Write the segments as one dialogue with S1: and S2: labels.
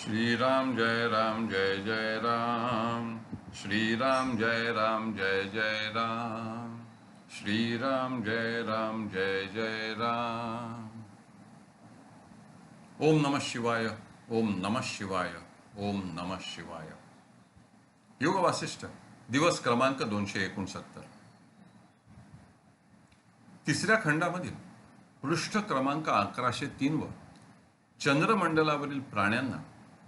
S1: श्रीराम जय राम जय जय राम श्रीराम जय राम जय जय राम श्रीराम जय राम जय जय राम ओम नमः शिवाय ओम नमः शिवाय ओम नमः शिवाय योग वासिष्ठ दिवस क्रमांक दोनशे एकोणसत्तर तिसऱ्या खंडामधील पृष्ठ क्रमांक अकराशे तीन वर चंद्रमंडलावरील प्राण्यांना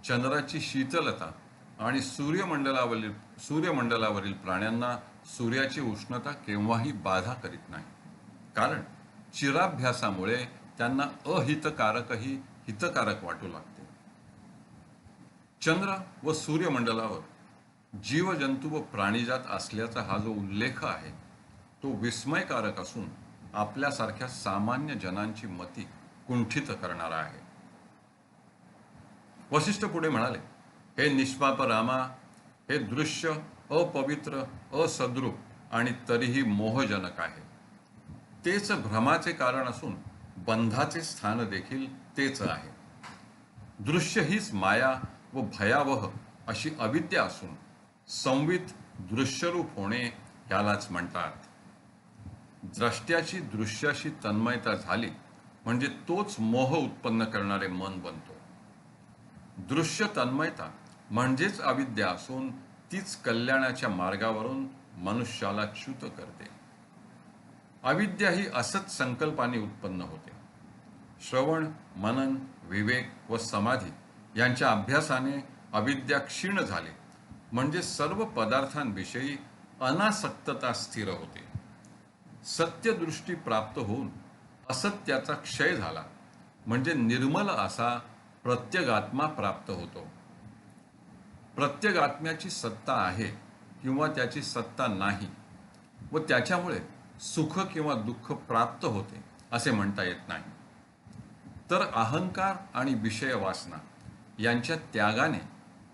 S1: चंद्राची शीतलता आणि सूर्यमंडलावरील सूर्यमंडलावरील प्राण्यांना सूर्याची उष्णता केव्हाही बाधा करीत नाही. कारण चिराभ्यासामुळे त्यांना अहितकारकही हितकारक वाटू लागते. चंद्र व सूर्यमंडलावर जीवजंतू व प्राणीजात असल्याचा हा जो उल्लेख आहे तो विस्मयकारक असून आपल्यासारख्या सामान्य जनांची मती कुंठित करणारा आहे. वशिष्ठ पुढे म्हणाले हे निष्पाप रामा हे दृश्य अपवित्र असद्रूप आणि तरीही मोहजनक आहे. तेच भ्रमाचे कारण असून बंधाचे स्थान देखील तेच आहे. दृश्य हीच माया व भयावह अशी अविद्या असून संवित दृश्यरूप होणे यालाच म्हणतात. द्रष्ट्याची दृश्याशी तन्मयता झाली म्हणजे तोच मोह उत्पन्न करणारे मन बनतो. दृश्य तन्मयता म्हणजेच अविद्या असून तीच कल्याणाच्या मार्गावरून मनुष्याला च्युत करते. अविद्या ही असत संकल्पाने उत्पन्न होते. श्रवण मनन विवेक व समाधी यांच्या अभ्यासाने अविद्या क्षीण झाली. म्हणजे सर्व पदार्थांविषयी अनासक्तता स्थिर होते. सत्यदृष्टी प्राप्त होऊन असत्याचा क्षय झाला. म्हणजे निर्मल असा प्रत्यगात्मा प्राप्त होतो. प्रत्यगात्म्याची सत्ता आहे किंवा त्याची सत्ता नाही व त्याच्यामुळे सुख किंवा दुःख प्राप्त होते असे म्हणता येत नाही. तर अहंकार आणि विषय वासना यांच्या त्यागाने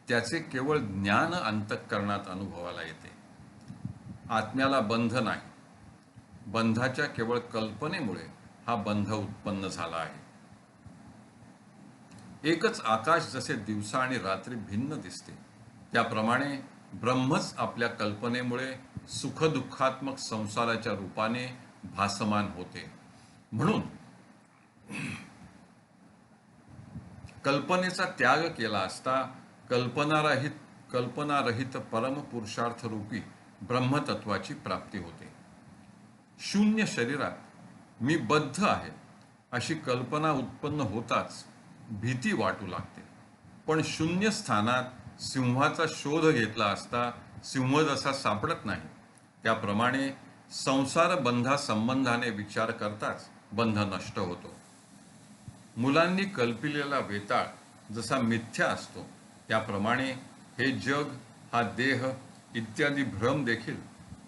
S1: त्याचे केवळ ज्ञान अंतःकरणात अनुभवाला येते. आत्म्याला बंध नाही. बंधाच्या केवळ कल्पनेमुळे हा बंध उत्पन्न झाला आहे. एकच आकाश जसे दिवसा आणि रात्री भिन्न दिसते त्याप्रमाणे ब्रह्मच आपल्या कल्पनेमुळे सुखदुःखात्मक संसाराच्या रूपाने भासमान होते. म्हणून कल्पनेचा त्याग केला असता कल्पनारहित कल्पनारहित परमपुरुषार्थ रूपी ब्रह्मतत्वाची प्राप्ती होते. शून्य शरीरात मी बद्ध आहे अशी कल्पना उत्पन्न होताच भीती वाटू लागते. पण शून्य स्थानात सिंहाचा शोध घेतला असता सिंह जसा सापडत नाही त्याप्रमाणे संसार बंधा संबंधाने विचार करताच बंध नष्ट होतो. मुलांनी कल्पिलेला वेताळ जसा मिथ्या असतो त्याप्रमाणे हे जग हा देह इत्यादी भ्रम देखील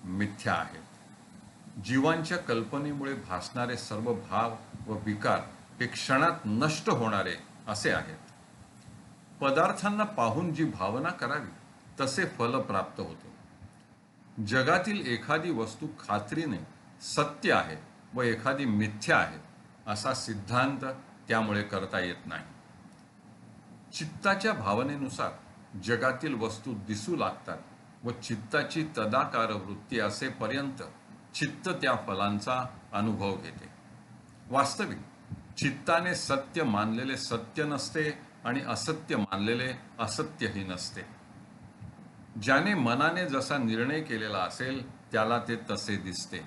S1: मिथ्या आहेत. जीवांच्या कल्पनेमुळे भासणारे सर्व भाव व विकार हे क्षणात नष्ट होणारे असे आहेत पदार्थांना पाहून जी भावना करावी तसे फल प्राप्त होते. जगातील एखादी वस्तू खात्रीने सत्य आहे व एखादी मिथ्या आहे असा सिद्धांत त्यामुळे करता येत नाही. चित्ताच्या भावनेनुसार जगातील वस्तू दिसू लागतात व चित्ताची तदाकार वृत्ती असेपर्यंत चित्त त्या फलांचा अनुभव घेते. वास्तविक चित्ताने सत्य मानलेले सत्य नसते आणि असत्य मानलेले असत्यही नसते. ज्याने मनाने जसा निर्णय केलेला असेल त्याला ते तसे दिसते.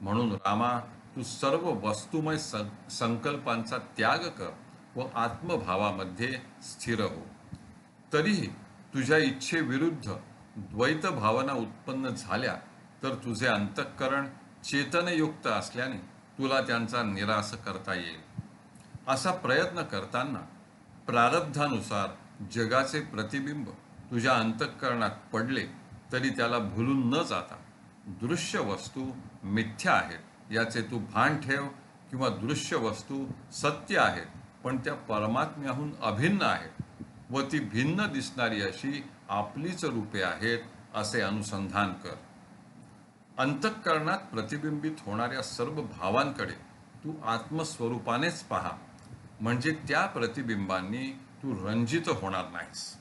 S1: म्हणून रामा तू सर्व वस्तुमय संकल्पांचा त्याग कर व आत्मभावामध्ये स्थिर हो. तरीही तुझ्या इच्छेविरुद्ध द्वैत भावना उत्पन्न झाल्या तर तुझे अंतःकरण चेतनयुक्त असल्याने तुला त्यांचा निराश करता येईल. असा प्रयत्न करताना प्रारब्धानुसार जगाचे प्रतिबिंब तुझ्या अंतःकरणात पडले तरी त्याला भुलून न जाता दृश्य वस्तू मिथ्या आहेत. याचे तू भान ठेव किंवा दृश्य वस्तू सत्य आहेत पण त्या परमात्म्याहून अभिन्न आहेत व ती भिन्न दिसणारी अशी आपलीच रूपे आहेत असे अनुसंधान कर. अंतःकरणात प्रतिबिंबित होणाऱ्या सर्व भावांकडे तू आत्मस्वरूपानेच पहा. म्हणजे त्या प्रतिबिंबांनी तू रंजित होणार नाहीस.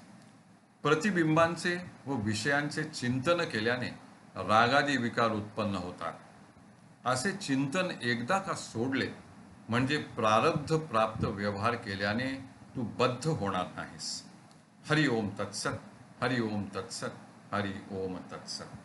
S1: प्रतिबिंबांचे व विषयांचे चिंतन केल्याने रागादी विकार उत्पन्न होतात. असे चिंतन एकदा का सोडले म्हणजे प्रारब्ध प्राप्त व्यवहार केल्याने तू बद्ध होणार नाहीस. हरि ओम तत्सत हरि ओम तत्सत हरि ओम तत्सत.